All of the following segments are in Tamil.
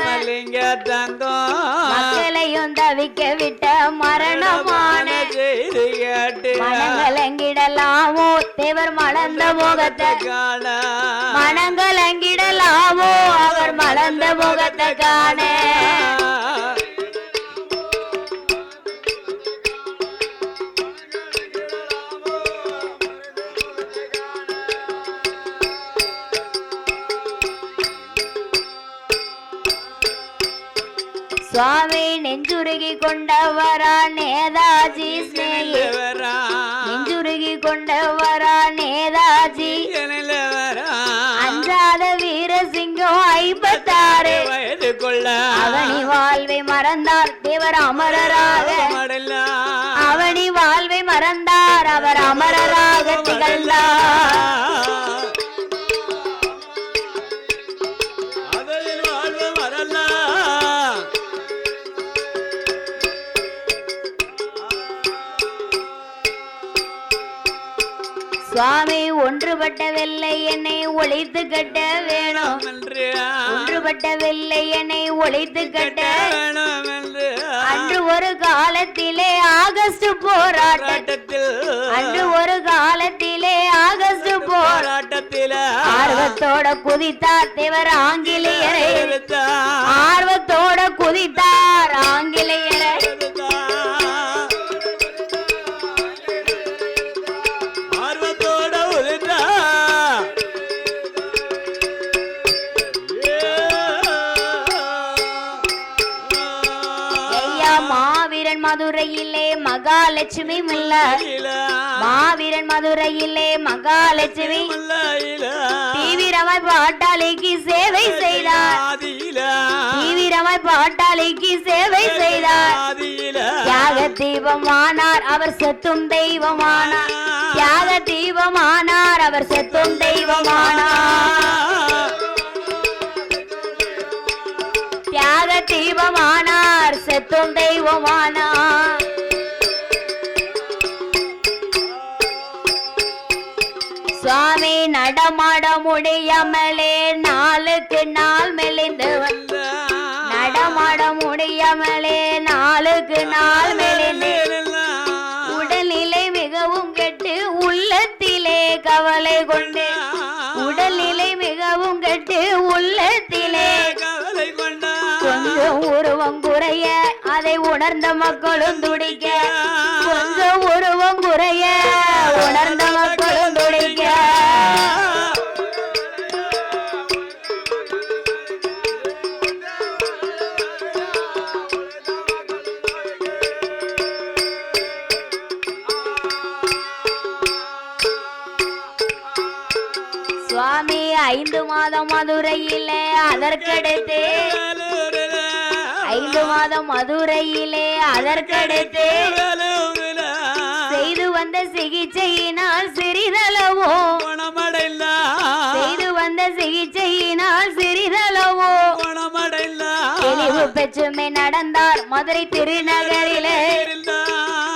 ராமலிங்க தங்கம். மக்களையும் தவிக்க விட்ட மரணமான செய்தி கேட்டு. மனங்கலங்கிடலாமோ தேவர் மலர்ந்த முகத்தை காண. மனங்கலங்கிடலாமோ அவர் மலர்ந்த முகத்தை காண. சுவாமி நெஞ்சுருகி கொண்டவரா நேதாஜி ஸ்நேகி நெஞ்சுருகி கொண்டவரா நேதாஜி. அஞ்சாத வீரசிங்கம் ஐம்பத்தாறு. வயது கொள்ள. அவனி வாழ்வை மறந்தார் தேவர் அமரராக. அவனி வாழ்வை மறந்தார் அவர் அமரராக திகழ்ந்தார். சுவாமி ஒன்றுபட்ட வெள்ளை என்னை ஒழித்து கட்ட வேணும். ஒன்றுபட்ட வெள்ளை என்னை ஒழித்து கட்ட அன்று ஒரு காலத்திலே ஆகஸ்ட் போராட்ட போராட்டத்தில் அன்று ஒரு காலத்திலே ஆகஸ்ட் போராட்ட போராட்டத்தில் ஆர்வத்தோட குதித்தார் தேவர் ஆங்கிலேயரை. ஆர்வத்தோட குதித்தார் மதுரையிலே மகாலட்சுமி மாவீரன் மதுரையிலே மகாலட்சுமி. தீவிரமாய் பாட்டாளிக்கு சேவை செய்தார். தீவிரமாய் பாட்டாளிக்கு சேவை செய்தார். தியாக தீபமானார் அவர் செத்தும் தெய்வமானார். தியாக தீபமானார் அவர் செத்தும் தெய்வமானார். தியாக தீபமானார் செத்தும் தெய்வமானார். நடமாட முடியாமலே நாளுக்கு நாள் மெலிந்து வந்த நடமாட முடியாமலே நாளுக்கு நாள் மெலிந்து. உடல்நிலை மிகவும் கெட்டு உள்ளத்திலே கவலை கொண்டு. உடல்நிலை மிகவும் கெட்டு உள்ளத்திலே கவலை கொண்டா. கொஞ்சம் உருவம் குறைய அதை உணர்ந்த மக்களும் துடிக்க. கொஞ்சம் உருவம் குறைய உணர்ந்த மக்களும் துடிக்க. ஐந்து மாதம் மதுரையிலே அதற்கடுத்து. ஐந்து மாதம் மதுரையிலே அதற்கடுத்து. செய்து வந்த சிகிச்சையினால் சிறிதளவோ. செய்து வந்த சிகிச்சையினால் சிறிதளவோ. தெளிவு பெற்றுமே நடந்தார் மதுரை திருநகரிலே.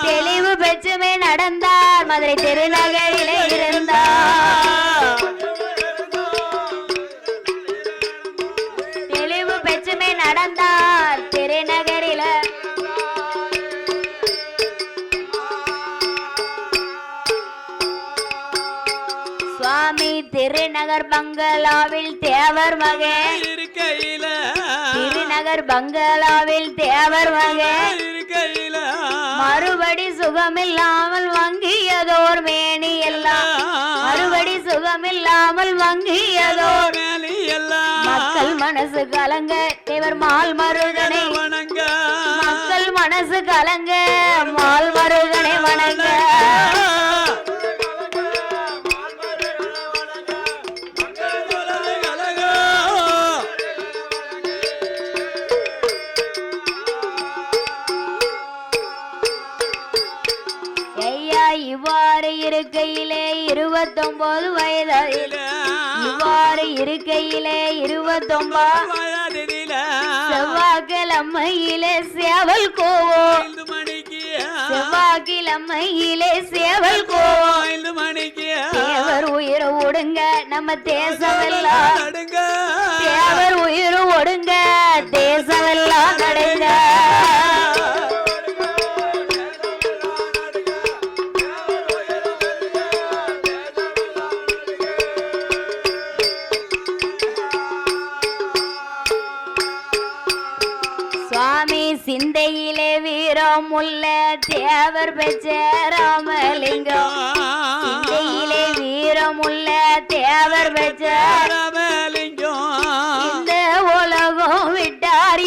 தெளிவு பெற்றுமே நடந்தார் மதுரை திருநகரிலே இருந்தார். திருநகர் பங்களாவில் தேவர் மகன் இருக்கையில. திருநகர் பங்களாவில் தேவர் மகன் இருக்கையில. மறுபடி சுகமில்லாமல் வங்கியதோர் மேனி எல்லாம். மறுபடி சுகமில்லாமல் வங்கியதோர். மக்கள் மனசு கலங்க தேவர் மால் மருகனை. வணங்க மக்கள் மனசு கலங்க மால் மருகனை வணங்க. இருபத்தொன்பது வயதில். இவ்வாறு இருக்கையிலே இருபத்தொன்பது செவ்வாய்க்கிழமையிலே சேவல் கோவம் செவ்வாய்க்கிழமையிலே சேவல் கோவம் தேவர் உயிரை விடுங்க நம்ம தேசமெல்லாம். தேவர் உயிர் ஒடுங்க. தேசமெல்லாம் நடுங்க. சுவாமி சிந்தையிலே வீரம் உள்ள தேவர் பெற்ற ராமலிங்கம். சிந்தையிலே வீரம் உள்ள தேவர் பெற்ற ராமலிங்கம். இந்த உலகம் விட்டார்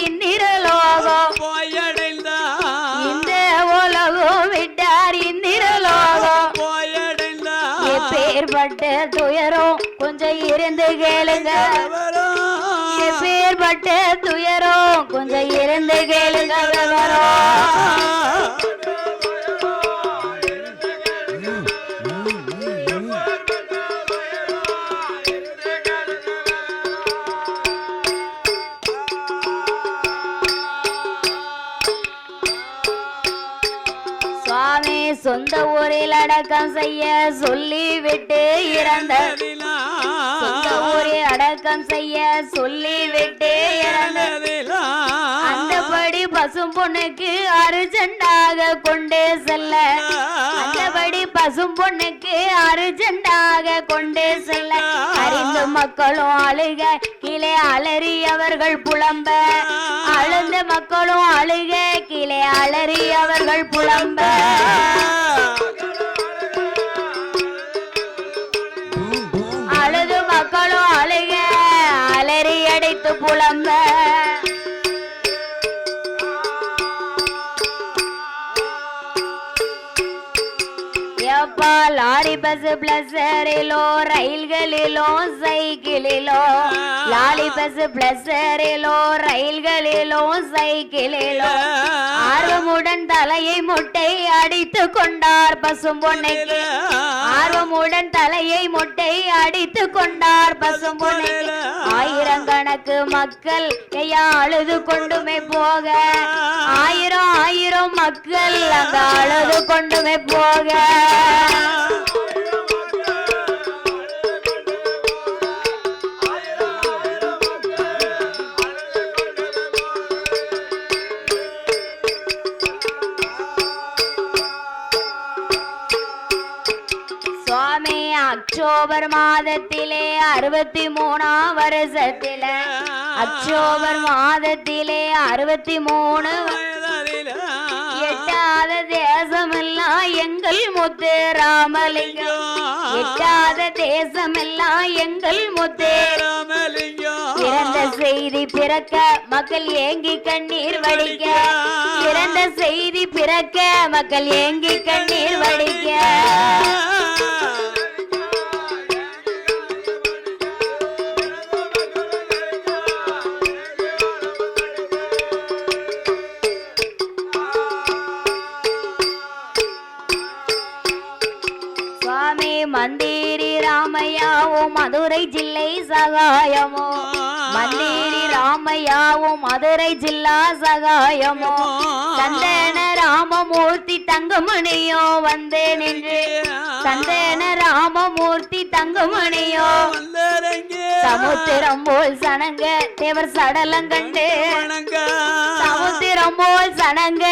போயடைந்தான் இந்த உலகம் விட்டார் இந்திரலோகம் போயடைந்தான் எப்பேற்பட்ட துயரம் கொஞ்சம் இருந்து கேளுங்க. பட்டு துயரம். கொஞ்சம் இருந்து கேளுங்க அடக்கம் செய்ய சொல்லி விட்டு இறந்த சொந்த அடக்கம் செய்ய சொல்லி விட்டு இறந்த அந்தபடி பசும் பொண்ணுக்கு அர்ஜென்டாக கொண்டு செல்ல. அந்தபடி பசும் பொண்ணுக்கு அர்ஜென்டாக கொண்டு செல்ல. அறிந்து மக்களும் அழுக கீழே அலறி அவர்கள் புலம்ப அழுந்த மக்களும் அழுக கீழே அலறி அவர்கள் புலம்ப அலறி புலம்ப. எப்பா லாரி பஸ் பிளஸரிலோ ரயில்களிலோ சைக்கிளிலோ. லாரி பஸ் பிளஸரிலோ ரயில்களிலோ சைக்கிளிலோ. ஆர்வமுடன் தலையை முட்டை அடித்து கொண்டார் பசும் பொண்ணைக்கு ஆர்வமுடன் தலையை முட்டை அடித்து கொண்டார் பசும் பொண்ணைக்கு ஆயிரக்கணக்கு மக்கள் ஐயா அழுது கொண்டுமே போக. ஆயிரம் ஆயிரம் மக்கள் அந்த அழுது கொண்டுமே போக. அக்டோபர் மாதத்திலே அறுபத்தி மூணாம் வருஷத்தில. அக்டோபர் மாதத்திலே அறுபத்தி மூணு எட்டாத தேசமெல்லாம் எங்கள் முத்து ராமலிங்கம் எட்டாத தேசமெல்லாம் எங்கள் முத்து. இறந்த செய்தி பிறக்க மக்கள் ஏங்கி கண்ணீர் வடிக்க. இறந்த செய்தி பிறக்க மக்கள் ஏங்கி கண்ணீர் வடிக்க. சகாயமோ? மந்திரி ராமையாவும் மதுரை ஜில்லா சகாயமோ? சந்தன ராமமூர்த்தி தங்கமணியோ வந்து நின்று சந்தன ராமமூர்த்தி தங்கமணியோ? சமுத்திரம் போல் சனங்க தேவர் சடலம் கண்டு. சமுத்திரம் போல் சனங்க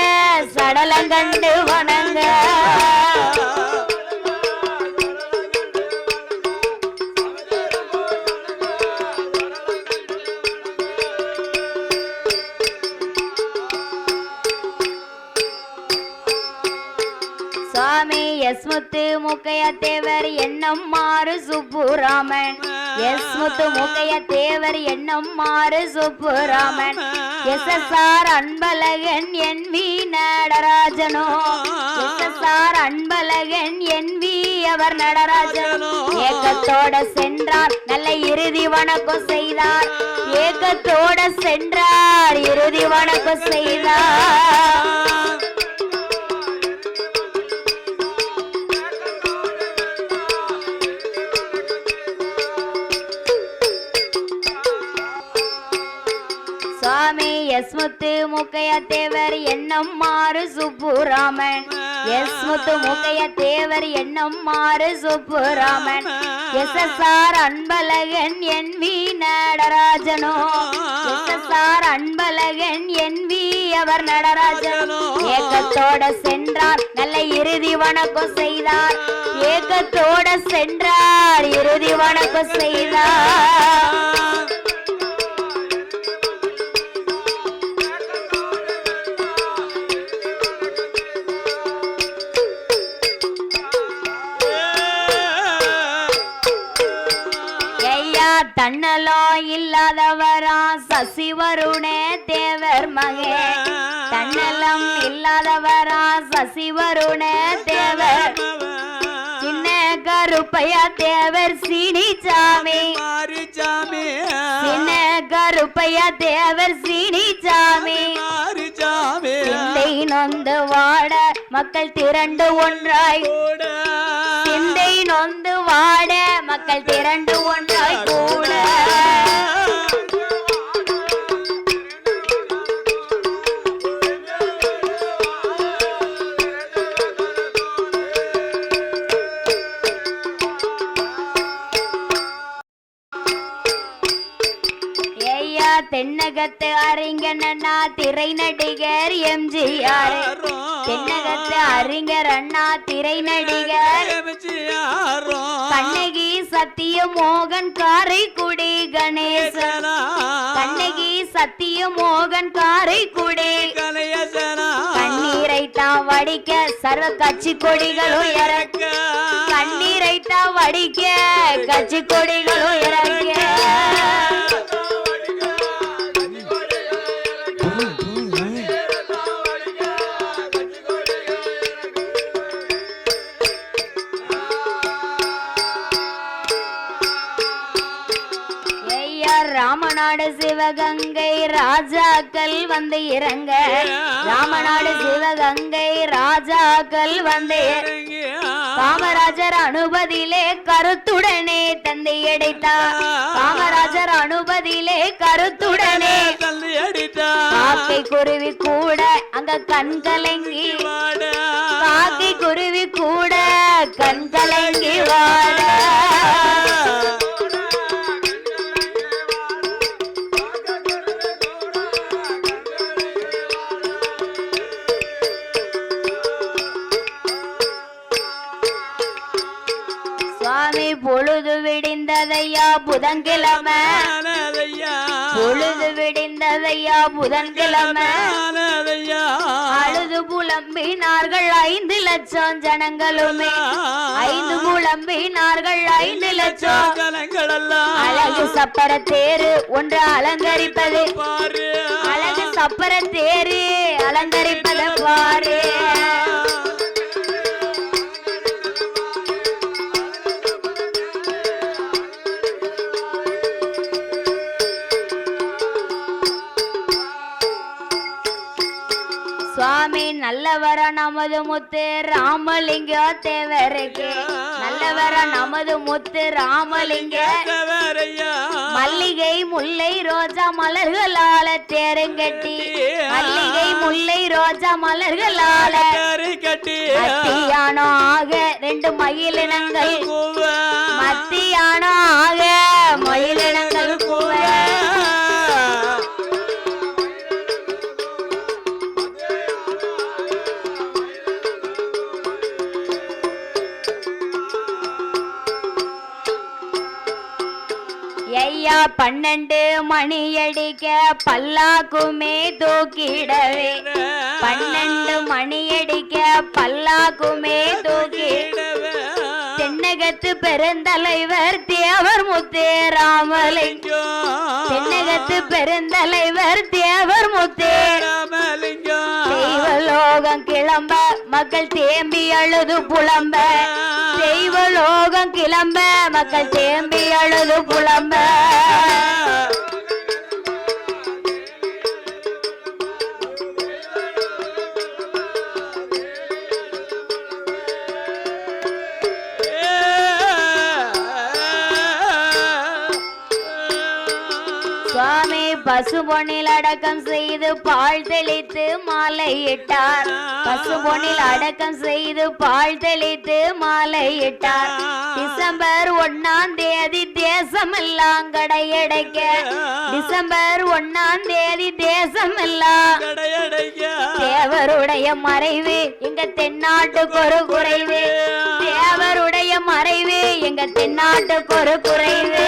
சடலம் கண்டு வணங்க. எஸ் முத்து முக்கைய தேவர் எண்ணம் மாறு சுப்புராமன். எஸ் முத்து முக்கைய தேவர் எண்ணம் மாறு Subburaman. S S R Anbazhagan N V நடராஜனோ. S S R Anbazhagan N V அவர் நடராஜனோ. ஏக்கத்தோட சென்றார் நல்ல இறுதி வணக்கம் செய்தார். ஏக்கத்தோட சென்றார் இறுதி வணக்கம் செய்தார். சுப்புராமே எஸ் முத்து முக்கைய தேவர் எண்ணம் மாறு சுப்புராமன். எஸ் முத்து முக்கைய தேவர் எண்ணம் மாறு Subburaman. S S R Anbazhagan N V நடராஜனோ. S S R Anbazhagan N V அவர் நடராஜனோ. ஏக்கத்தோட சென்றார் நல்ல இறுதி வணக்கம் செய்தார். ஏக்கத்தோட சென்றார் இறுதி வணக்கம் செய்தார். சசிவருணே தேவர் மகே. தன்னலம் இல்லாதவரா சசிவருணே தேவர். சின்ன கருப்பையா தேவர் சீனிச்சாமி. சின்ன கருப்பையா தேவர் சீனிச்சாமி. சிந்தை நொந்து வாட மக்கள் திரண்டு ஒன்றாய். சிந்தை நொந்து வாட மக்கள் திரண்டு ஒன்றாய். கூட. தென்னகத்து அறிஞனா திரை நடிகர் எம்ஜிஆர் தென்னகத்து அறிஞர் அண்ணா திரை நடிகர் கண்ணகி சத்திய மோகன் காரைக்குடி கணேசன். கண்ணகி சத்திய மோகன் காரைக்குடி கண்ணீரை தான் வடிக்க சர்வ கட்சி கொடிகளும் இறக்க. கண்ணீரை தான் வடிக்க கட்சி கொடிகளும் இறக்க ராமநாடு சிவகங்கை ராஜாக்கள் வந்து இறங்க. ராமநாடு சிவகங்கை ராஜாக்கள் வந்து காமராஜர் அனுபதியிலே கருத்துடனே தந்தை அடைத்தார் காமராஜர் அனுபதியிலே கருத்துடனே. தந்தை அடித்தா காக்கை குருவி கூட அங்க கண் கலங்கி காக்கை குருவி கூட கண் கலங்கி வாட. பொழுது விடிந்ததையா புதன்கிழமை? பொழுது விடிந்ததையா புதன்கிழமை? அழுது புலம்பினார்கள் ஐந்து லட்சம் ஜனங்களுமே. ஐந்து புலம்பினார்கள் ஐந்து லட்சம் அழகு சப்பர தேரு ஒன்று அலங்கரிப்பது. அழகு சப்பர தேரு அலங்கரிப்பது பாரு. நமது முத்து ராமலிங்க தேவருக்கு நல்லவர நமது முத்து ராமலிங்க. மல்லிகை முல்லை ரோஜா மலர்களால தேருங்கட்டி. மல்லிகை முல்லை ரோஜா மலர்களால மத்தியானம் ஆக ரெண்டு மயிலினங்கள். மத்தியானம் ஆக பன்னெண்டு மணி அடிக்க பல்லாக்குமே தூக்கிடவே. பன்னெண்டு மணி அடிக்க பல்லாக்குமே தூக்கி தென்னகத்து பெருந்தலைவர் தேவர் முத்தே ராமலிங்கம் தென்னகத்து பெருந்தலைவர் தேவர் முத்தே. தெய்வலோகம் கிளம்ப மக்கள் தேம்பி அழுது புலம்ப. தெய்வலோகம் கிளம்ப மக்கள் தேம்பி அழுது புலம்ப. சுவாமி பசுபொன்னில் அடக்கம் செய்து பால் தெளித்து மாலையிட்டார். பசுபொன்னில் அடக்கம் செய்து பால் தெளித்து மாலையிட்டார். டிசம்பர் ஒண்ணாம் தேதி தேசமெல்லாம் கடையடைக்க. டிசம்பர் ஒண்ணாம் தேதி தேசமெல்லாம் கடையடைக்க. தேவருடைய மறைவு எங்க தென்னாட்டுக்கு ஒரு குறைவு. தேவருடைய மறைவு எங்க தென்னாட்டுக்கு ஒரு குறைவு.